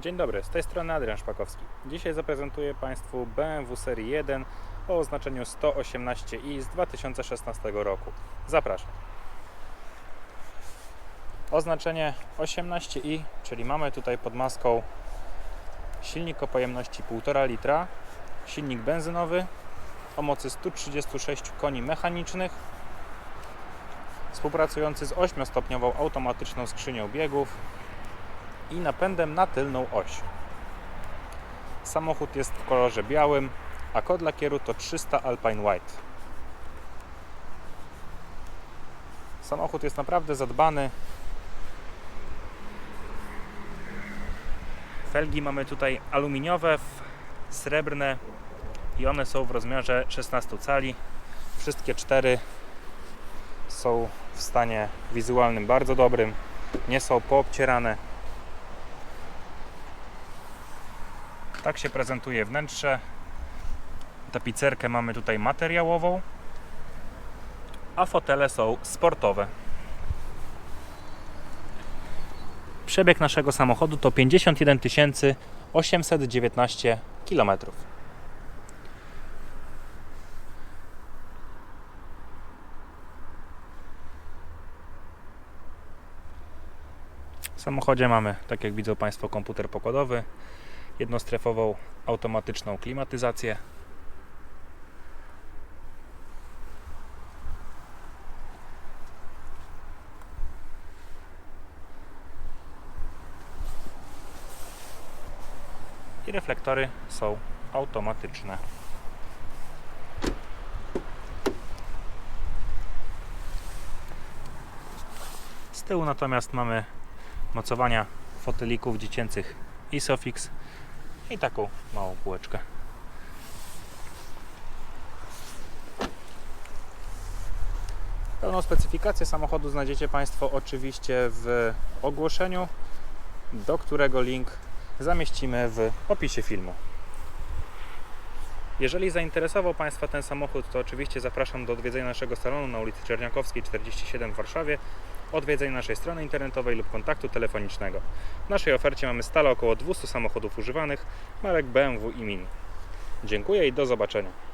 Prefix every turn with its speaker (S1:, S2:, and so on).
S1: Dzień dobry, z tej strony Adrian Szpakowski. Dzisiaj zaprezentuję Państwu BMW serii 1 o oznaczeniu 118i z 2016 roku. Zapraszam. Oznaczenie 18i, czyli mamy tutaj pod maską silnik o pojemności 1,5 litra, silnik benzynowy o mocy 136 koni mechanicznych, współpracujący z 8-stopniową automatyczną skrzynią biegów, i napędem na tylną oś. Samochód jest w kolorze białym, a kod lakieru to 300 Alpine White. Samochód jest naprawdę zadbany. Felgi mamy tutaj aluminiowe, srebrne i one są w rozmiarze 16 cali. Wszystkie cztery są w stanie wizualnym bardzo dobrym, nie są poobcierane. Tak się prezentuje wnętrze. Tapicerkę mamy tutaj materiałową, a fotele są sportowe. Przebieg naszego samochodu to 51 819 km. W samochodzie mamy, tak jak widzą Państwo, komputer pokładowy, jednostrefową automatyczną klimatyzację. I reflektory są automatyczne. Z tyłu natomiast mamy mocowania fotelików dziecięcych Isofix i taką małą półeczkę. Pełną specyfikację samochodu znajdziecie Państwo oczywiście w ogłoszeniu, do którego link zamieścimy w opisie filmu. Jeżeli zainteresował Państwa ten samochód, to oczywiście zapraszam do odwiedzenia naszego salonu na ulicy Czerniakowskiej 47 w Warszawie, odwiedzenia naszej strony internetowej lub kontaktu telefonicznego. W naszej ofercie mamy stale około 200 samochodów używanych marek BMW i Mini. Dziękuję i do zobaczenia.